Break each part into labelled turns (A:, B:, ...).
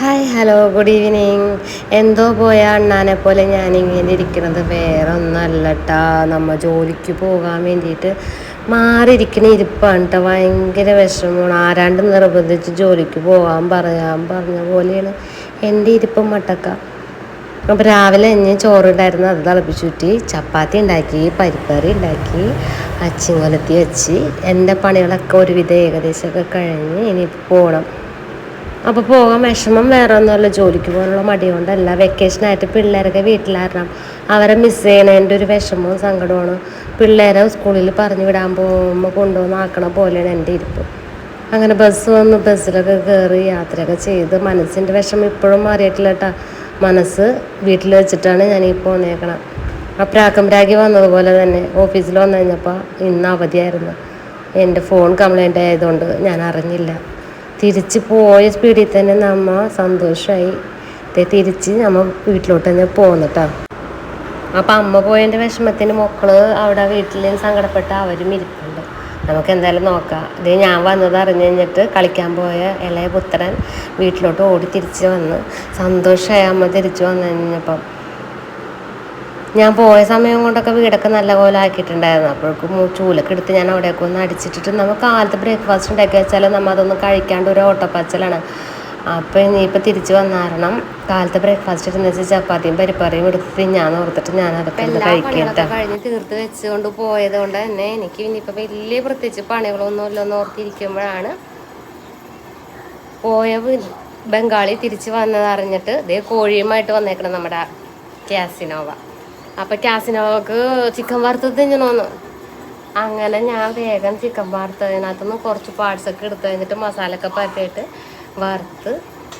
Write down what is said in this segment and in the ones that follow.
A: Hi hello good evening എന്തോ പോയ അണ്ണാനെ പോലെ ഞാനിങ്ങനെ ഇരിക്കുന്നത് വേറെ ഒന്നല്ല കേട്ടാ നമ്മ ജോലിക്ക് പോകാൻ വേണ്ടിയിട്ട് മാറിയിരിക്കണ ഇരിപ്പാണ് കേട്ടോ ഭയങ്കര വിഷമമാണ്. ആരാണ്ട് നിർബന്ധിച്ച് ജോലിക്ക് പോകാൻ പറയാൻ പറഞ്ഞ പോലെയാണ് എന്റെ ഇരിപ്പം മട്ടക്ക. അപ്പോൾ രാവിലെ ഞാൻ ചോറുണ്ടായിരുന്നു. അത് തിളപ്പിച്ചുറ്റി ചപ്പാത്തി ഉണ്ടാക്കി പരിപ്പറി ഉണ്ടാക്കി അച്ചിങ്ങലത്തി വെച്ച്. എന്റെ പണികളൊക്കെ ഒരുവിധം ഏകദേശമൊക്കെ കഴിഞ്ഞ് ഇനിയിപ്പോൾ പോകണം അപ്പോൾ പോകാൻ വിഷമം വേറെ ഒന്നുമല്ല ജോലിക്ക് പോകാനുള്ള മടി കൊണ്ടല്ല വെക്കേഷനായിട്ട് പിള്ളേരൊക്കെ വീട്ടിലാരണം. അവരെ മിസ് ചെയ്യണതിന്റെ ഒരു വിഷമവും സങ്കടമാണ് പിള്ളേരെ സ്കൂളിൽ പറഞ്ഞു വിടാൻ പോകുമ്പോൾ കൊണ്ടുവന്ന് പോലെയാണ് എന്റെ ഇരിപ്പ്. അങ്ങനെ ബസ് വന്ന് ബസ്സിലൊക്കെ കയറി യാത്രയൊക്കെ ചെയ്ത് മനസ്സിന്റെ വിഷമം ഇപ്പോഴും മാറിയിട്ടില്ല കേട്ടോ മനസ്സ് വീട്ടിൽ വെച്ചിട്ടാണ് ഞാൻ ഈ പോന്നേക്കണം. പ്രാക്കം പ്രാഗി വന്നതുപോലെ തന്നെ ഓഫീസിൽ വന്നു കഴിഞ്ഞപ്പോൾ ഇന്ന് അവധിയായിരുന്നു. എന്റെ ഫോൺ കംപ്ലൈന്റ് ആയതുകൊണ്ട് ഞാൻ അറിഞ്ഞില്ല. തിരിച്ച് പോയ സ്പീഡിൽ തന്നെ നമ്മ സന്തോഷമായി തിരിച്ച് നമ്മ വീട്ടിലോട്ട് തന്നെ പോന്നിട്ടാ. അപ്പം അമ്മ പോയതിന്റെ വിഷമത്തിന് മക്കൾ അവിടെ വീട്ടിൽ സങ്കടപ്പെട്ട അവരും ഇരിപ്പുണ്ട്. നമുക്ക് എന്തായാലും നോക്കാം. ഇത് ഞാൻ വന്നത് അറിഞ്ഞു കഴിഞ്ഞിട്ട് കളിക്കാൻ പോയ ഇളയ പുത്രൻ വീട്ടിലോട്ട് ഓടി തിരിച്ച് വന്ന് സന്തോഷമായി അമ്മ തിരിച്ചു വന്നു കഴിഞ്ഞപ്പം ഞാൻ പോയ സമയം കൊണ്ടൊക്കെ വീടൊക്കെ നല്ല പോലെ ആക്കിയിട്ടുണ്ടായിരുന്നു. അപ്പോഴേക്കും ചൂലൊക്കെ എടുത്ത് ഞാൻ അവിടെയൊക്കെ ഒന്ന് അടിച്ചിട്ടിട്ട് നമുക്ക് കാലത്ത് ബ്രേക്ക്ഫാസ്റ്റ് ഉണ്ടാക്കി വെച്ചാൽ നമ്മൾ അതൊന്നും കഴിക്കാണ്ട് ഒരു ഓട്ടപ്പച്ചലാണ്. അപ്പോൾ ഇനിയിപ്പോൾ തിരിച്ച് വന്ന കാരണം കാലത്തെ ബ്രേക്ക്ഫാസ്റ്റ് എന്ന് വെച്ചാൽ ചപ്പാത്തിയും പരിപ്പറിയും എടുത്ത് ഞാൻ ഓർത്തിട്ട് ഞാൻ അതൊക്കെ കഴിക്കട്ടെ കഴിഞ്ഞ് തീർത്ത് വെച്ചുകൊണ്ട് പോയത് കൊണ്ട് തന്നെ എനിക്ക് ഇനിയിപ്പോൾ വലിയ പ്രത്യേകിച്ച് പണികളൊന്നും ഇല്ലെന്ന് ഓർത്തിരിക്കുമ്പോഴാണ് പോയ ബംഗാളി തിരിച്ചു വന്നത് അറിഞ്ഞിട്ട് ഇതേ കോഴിയുമായിട്ട് വന്നേക്കണം നമ്മുടെ ക്യാസിനോവ. അപ്പൊ ക്യാസിനോക്ക് ചിക്കൻ വറുത്തത് തിന്നണോന്ന്. അങ്ങനെ ഞാൻ വേഗം ചിക്കൻ വറുത്തതിനകത്തുനിന്ന് കുറച്ച് പാർട്സ് ഒക്കെ എടുത്ത് കഴിഞ്ഞിട്ട് മസാലയൊക്കെ പരത്തിയിട്ട് വറുത്ത്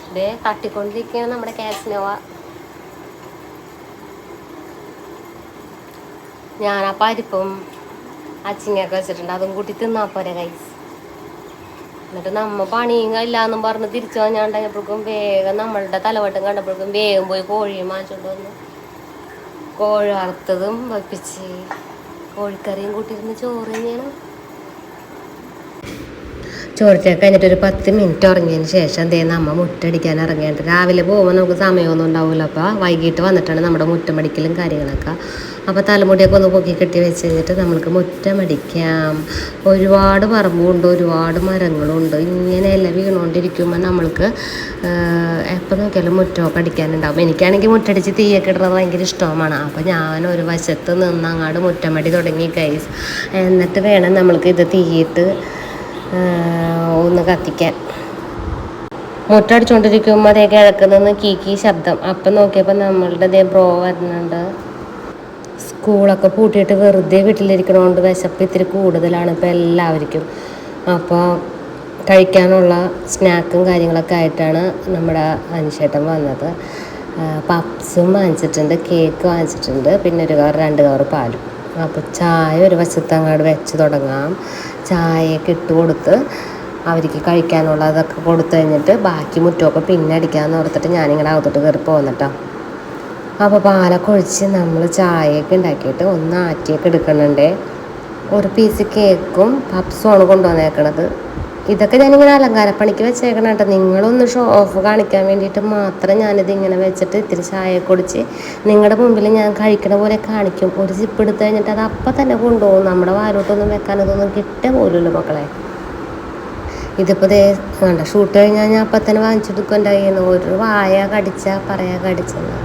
A: ഇതേ തട്ടിക്കൊണ്ടിരിക്കുകയാണ് നമ്മുടെ ക്യാസിനോവ ഞാൻ ആ പരിപ്പും അച്ചിങ്ങയൊക്കെ വെച്ചിട്ടുണ്ട്. അതും കൂട്ടി തിന്നാ പോരെ കൈസ് എന്നിട്ട് നമ്മ പണിയും ഇല്ലാന്നും പറഞ്ഞ് തിരിച്ചു വന്നാണ്ടപ്പോഴേക്കും വേഗം നമ്മളുടെ തലവട്ടം കണ്ടപ്പോഴേക്കും വേഗം പോയി കോഴിയും വാങ്ങിച്ചോണ്ട് വന്നു. കോഴി വറുത്തതും വെപ്പിച്ച് കോഴിക്കറിയും കൂട്ടിയിരുന്ന് ചോറ് തന്നെയാണ്. ചോറിച്ചൊക്കെ കഴിഞ്ഞിട്ട് ഒരു പത്ത് മിനിറ്റ് ഉറങ്ങിയതിന് ശേഷം ദേ നമ്മ മുട്ടടിക്കാൻ ഇറങ്ങിയിട്ട് രാവിലെ പോകുമ്പോൾ നമുക്ക് സമയമൊന്നും ഉണ്ടാവില്ല അപ്പോൾ വൈകിട്ട് വന്നിട്ടാണ് നമ്മുടെ മുറ്റമടിക്കലും കാര്യങ്ങളൊക്കെ. അപ്പോൾ തലമുടിയൊക്കെ ഒന്ന് പൊക്കി കെട്ടി വെച്ച് കഴിഞ്ഞിട്ട് നമ്മൾക്ക് മുറ്റമടിക്കാം ഒരുപാട് പറമ്പുണ്ട് ഒരുപാട് മരങ്ങളുണ്ട്. ഇങ്ങനെയെല്ലാം വീണുകൊണ്ടിരിക്കുമ്പോൾ നമ്മൾക്ക് എപ്പോൾ നോക്കിയാലും മുറ്റമൊക്കെ അടിക്കാനുണ്ടാവും. എനിക്കാണെങ്കിൽ മുറ്റടിച്ച് തീയൊക്കെ ഇടുന്നത് ഭയങ്കര ഇഷ്ടമാണ് അപ്പോൾ ഞാൻ ഒരു വശത്ത് നിന്ന് അങ്ങാട് മുറ്റമടി തുടങ്ങി കൈസ് എന്നിട്ട് വേണം നമ്മൾക്ക് ഇത് തീയിട്ട് ഒന്ന് കത്തിക്കാൻ. മുട്ടടിച്ചുകൊണ്ടിരിക്കുമ്പോൾ അതേ കിഴക്കുന്ന കീ ശബ്ദം. അപ്പം നോക്കിയപ്പോൾ നമ്മളുടെ അതേ ബ്രോ വരുന്നുണ്ട്. സ്കൂളൊക്കെ പൂട്ടിയിട്ട് വെറുതെ വീട്ടിലിരിക്കണോണ്ട് വിശപ്പ് ഇത്തിരി കൂടുതലാണ് ഇപ്പോൾ എല്ലാവർക്കും. അപ്പോൾ കഴിക്കാനുള്ള സ്നാക്കും കാര്യങ്ങളൊക്കെ ആയിട്ടാണ് നമ്മുടെ അനുശേട്ടൻ വന്നത്. പപ്സും വാങ്ങിച്ചിട്ടുണ്ട് കേക്ക് വാങ്ങിച്ചിട്ടുണ്ട് പിന്നെ ഒരു കവർ രണ്ട് കവർ പാലും. അപ്പോൾ ചായ ഒരു വശത്ത് അങ്ങോട്ട് വെച്ച് തുടങ്ങാം. ചായയൊക്കെ ഇട്ട് കൊടുത്ത് അവർക്ക് കഴിക്കാനുള്ളതൊക്കെ കൊടുത്തു കഴിഞ്ഞിട്ട് ബാക്കി മുറ്റമൊക്കെ പിന്നെ അടിക്കാമെന്ന് ഓർത്തിട്ട് ഞാനിങ്ങനെ അകത്തോട്ട് കയറി പോന്നിട്ടോ. അപ്പോൾ പാലൊക്കെ ഒഴിച്ച് നമ്മൾ ചായയൊക്കെ ഉണ്ടാക്കിയിട്ട് ഒന്ന് ആറ്റിയൊക്കെ എടുക്കുന്നുണ്ട് ഒരു പീസ് കേക്കും പപ്സുമാണ് കൊണ്ടുവന്നേക്കണത്. ഇതൊക്കെ ഞാനിങ്ങനെ അലങ്കാരപ്പണിക്ക് വെച്ചേക്കണം കേട്ടോ. നിങ്ങളൊന്ന് ഷോ ഓഫ് കാണിക്കാൻ വേണ്ടിയിട്ട് മാത്രം ഞാനിത് ഇങ്ങനെ വെച്ചിട്ട് ഇത്തിരി ചായ കുടിച്ച് നിങ്ങളുടെ മുമ്പിൽ ഞാൻ കഴിക്കണ പോലെ കാണിക്കും. ഒരു സിപ്പ് എടുത്ത് കഴിഞ്ഞിട്ട് അത് അപ്പം തന്നെ കൊണ്ടുപോകും. നമ്മുടെ വാലോട്ടൊന്നും വെക്കാൻ ഇതൊന്നും കിട്ട പോലുള്ളൂ മക്കളെ. ഇതിപ്പോൾ ദേ വേണ്ട ഷൂട്ട് കഴിഞ്ഞാൽ ഞാൻ അപ്പം തന്നെ വാങ്ങിച്ചെടുക്കുന്നുണ്ടായിരുന്നു ഒരു വായ കടിച്ച പറയാ കടിച്ചെന്ന്.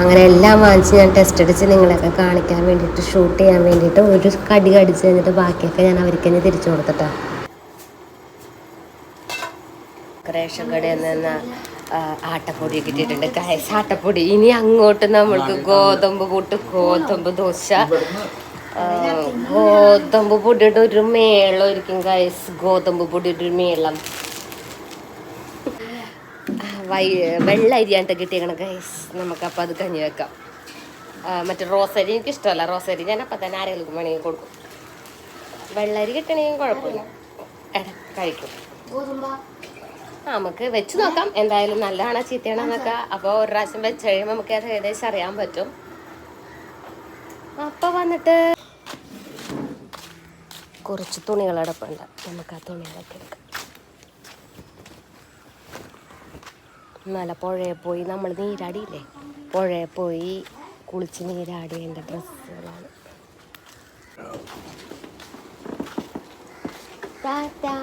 A: അങ്ങനെ എല്ലാം വാങ്ങിച്ച് ഞാൻ ടെസ്റ്റ് അടിച്ച് നിങ്ങളെയൊക്കെ കാണിക്കാൻ വേണ്ടിയിട്ട് ഷൂട്ട് ചെയ്യാൻ വേണ്ടിയിട്ട് ഒരു കടി കടിച്ച് കഴിഞ്ഞിട്ട് ബാക്കിയൊക്കെ ഞാൻ അവർക്ക് തന്നെ തിരിച്ചു കൊടുത്തിട്ടാ. റേഷൻ കടയിൽ നിന്ന് ആട്ടപ്പൊടി കിട്ടിയിട്ടുണ്ട്. കയസ് ആട്ടപ്പൊടി. ഇനി അങ്ങോട്ട് നമ്മൾക്ക് ഗോതമ്പ് പൊട്ട് ഗോതമ്പ് ദോശ ഗോതമ്പ് പൊടിയുടെ ഒരു മേളം ഇരിക്കും കയസ് ഗോതമ്പ് പൊടിയുടെ ഒരു മേളം. വൈ വെള്ള അരിയാണ്ട് കിട്ടിയേക്കണ നമുക്ക് നമുക്കപ്പോൾ അത് കഞ്ഞി വെക്കാം. മറ്റേ റോസരി എനിക്ക് ഇഷ്ടമല്ല റോസരി ഞാൻ അപ്പം തന്നെ ആരെങ്കിലും വേണമെങ്കിൽ കൊടുക്കും. വെള്ളരി കിട്ടണമെങ്കിൽ കുഴപ്പമില്ല. കഴിക്കും. നമുക്ക് വെച്ച് നോക്കാം. എന്തായാലും നല്ലതാണോ ചീത്തയാണോ എന്നൊക്കെ. അപ്പോൾ ഒരു പ്രാവശ്യം വെച്ച് കഴിയുമ്പോൾ നമുക്ക് അത് ഏകദേശം അറിയാൻ പറ്റും. അപ്പോൾ വന്നിട്ട് കുറച്ച് തുണികൾ അടപ്പുണ്ട് നമുക്ക് ആ തുണികളൊക്കെ എടുക്കാം. നല്ല പുഴയിൽ പോയി നമ്മൾ നീരാടിയില്ലേ? പുഴയിൽ പോയി കുളിച്ച് നീരാടി എന്റെ ഡ്രസ്സുകളാണ്. ടാറ്റാ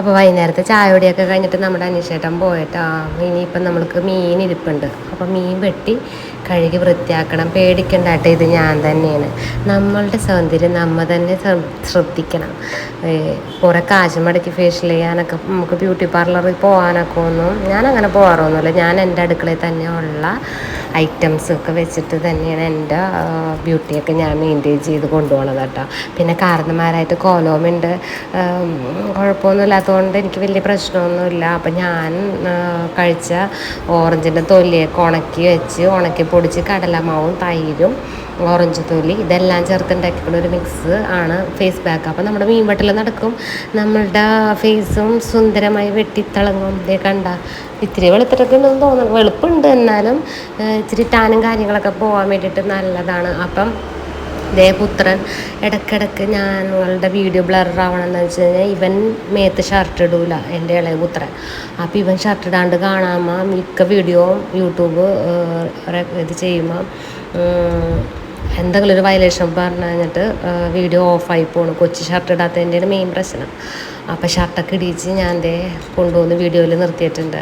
A: അപ്പോൾ വൈകുന്നേരത്തെ ചായയോടെയൊക്കെ കഴിഞ്ഞിട്ട് നമ്മുടെ അനീഷേട്ടൻ പോയിട്ടാ ഇനിയിപ്പം നമ്മൾക്ക് മീൻ ഇരിപ്പുണ്ട്. അപ്പോൾ മീൻ വെട്ടി കഴുകി വൃത്തിയാക്കണം. പേടിക്കണ്ടാട്ടെ ഇത് ഞാൻ തന്നെയാണ്. നമ്മളുടെ സൗന്ദര്യം നമ്മൾ തന്നെ ശ്രദ്ധിക്കണം. കുറേ കാശ് മടക്കി ഫേഷ്യൽ ചെയ്യാനൊക്കെ നമുക്ക് ബ്യൂട്ടി പാർലറിൽ പോകാനൊക്കെ ഒന്നും ഞാൻ അങ്ങനെ പോകാറൊന്നുമില്ല ഞാൻ എന്റെ അടുക്കളയിൽ തന്നെ ഉള്ള ഐറ്റംസ് ഒക്കെ വെച്ചിട്ട് തന്നെയാണ് എന്റെ ബ്യൂട്ടിയൊക്കെ ഞാൻ മെയിന്റെയിൻ ചെയ്ത് കൊണ്ടുപോകണത് കേട്ടോ. പിന്നെ കാരണന്മാരായിട്ട് കോലോമുണ്ട് കുഴപ്പമൊന്നും ഇല്ലാത്തതുകൊണ്ട് എനിക്ക് വലിയ പ്രശ്നമൊന്നുമില്ല. അപ്പം ഞാൻ കഴിച്ച ഓറഞ്ചിന്റെ തൊലിയൊക്കെ ഉണക്കി വെച്ച് ഉണക്കി പൊടിച്ച് കടലമാവും തൈരും ഓറഞ്ച് തൊലി ഇതെല്ലാം ചേർത്തുണ്ടാക്കിയിട്ടുള്ള ഒരു മിക്സ് ആണ് ഫേസ് പാക്ക് അപ്പോൾ നമ്മുടെ മീൻ വെട്ടിൽ നടക്കും. നമ്മളുടെ ഫേസും സുന്ദരമായി വെട്ടിത്തിളങ്ങും. ഇതേ കണ്ട ഇത്തിരി വെളുത്തിട്ടൊക്കെ ഉണ്ടെന്ന് തോന്നുന്നു. വെളുപ്പുണ്ട് എന്നാലും ഇച്ചിരി ടാനും കാര്യങ്ങളൊക്കെ പോകാൻ വേണ്ടിയിട്ട് നല്ലതാണ്. അപ്പം ഇതേ പുത്രൻ ഇടയ്ക്കിടയ്ക്ക് ഞങ്ങളുടെ വീഡിയോ ബ്ലറാവണമെന്ന് വെച്ച് കഴിഞ്ഞാൽ ഇവൻ മേത്ത് ഷർട്ട് ഇടൂല എന്റെ ഇളയ പുത്രൻ. അപ്പോൾ ഇവൻ ഷർട്ട് ഇടാണ്ട് കാണാമോ മിക്ക വീഡിയോ യൂട്യൂബ് ഇത് ചെയ്യുമ്പോൾ എന്തെങ്കിലും ഒരു വയലേഷൻ പറഞ്ഞു കഴിഞ്ഞിട്ട് വീഡിയോ ഓഫായി പോണു. കൊച്ചു ഷർട്ട് ഇടാത്തതിന്റെയാണ് മെയിൻ പ്രശ്നം. അപ്പോൾ ഷർട്ടൊക്കെ ഇടിച്ച് ഞാൻ ദേ കൊണ്ടുവന്ന് വീഡിയോയിൽ നിർത്തിയിട്ടുണ്ട്.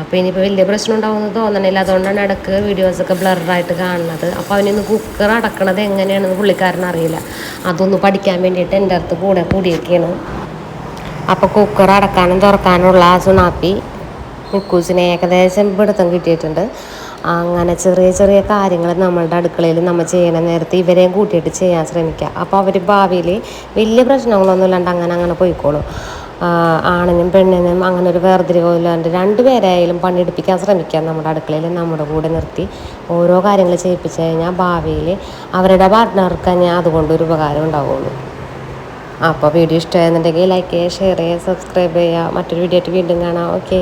A: അപ്പോൾ ഇനിയിപ്പോൾ വലിയ പ്രശ്നം ഉണ്ടാവുമെന്ന് തോന്നണില്ല. അതുകൊണ്ടാണ് ഇടയ്ക്ക് വീഡിയോസൊക്കെ ബ്ലറായിട്ട് കാണുന്നത്. അപ്പോൾ അവനിന്ന് കുക്കർ അടക്കണത് എങ്ങനെയാണെന്ന് പുള്ളിക്കാരൻ അറിയില്ല. അതൊന്ന് പഠിക്കാൻ വേണ്ടിയിട്ട് എന്റെ അടുത്ത് കൂടെ കൂടിയൊക്കെയാണ് അപ്പോൾ കുക്കർ അടക്കാനും തുറക്കാനുള്ള ആ സുണാപ്പി കുക്കൂസിനെ ഏകദേശം പിടുത്തം കിട്ടിയിട്ടുണ്ട്. അങ്ങനെ ചെറിയ ചെറിയ കാര്യങ്ങൾ നമ്മളുടെ അടുക്കളയിൽ നമ്മൾ ചെയ്യണ നേരത്തെ ഇവരെയും കൂട്ടിയിട്ട് ചെയ്യാൻ ശ്രമിക്കുക അപ്പോൾ അവർ ഭാവിയിൽ വലിയ പ്രശ്നങ്ങളൊന്നും ഇല്ലാണ്ട് അങ്ങനെ അങ്ങനെ പോയിക്കോളും. ആണിനും പെണ്ണിനും അങ്ങനെ ഒരു വേർതിരിവില്ലാണ്ട് രണ്ടുപേരായാലും പണിയെടുപ്പിക്കാൻ ശ്രമിക്കാം നമ്മുടെ അടുക്കളയിൽ നമ്മുടെ കൂടെ നിർത്തി ഓരോ കാര്യങ്ങൾ ചെയ്യിപ്പിച്ച് കഴിഞ്ഞാൽ ഭാവിയിൽ അവരുടെ പാർട്ട്ണർക്ക് തന്നെ അതുകൊണ്ടൊരു ഉപകാരം ഉണ്ടാവുള്ളൂ. അപ്പോൾ വീഡിയോ ഇഷ്ടമായെന്നുണ്ടെങ്കിൽ ലൈക്ക് ചെയ്യുക ഷെയർ ചെയ്യുക സബ്സ്ക്രൈബ് ചെയ്യുക. മറ്റൊരു വീഡിയോ ആയിട്ട് വീണ്ടും കാണാം. ഓക്കേ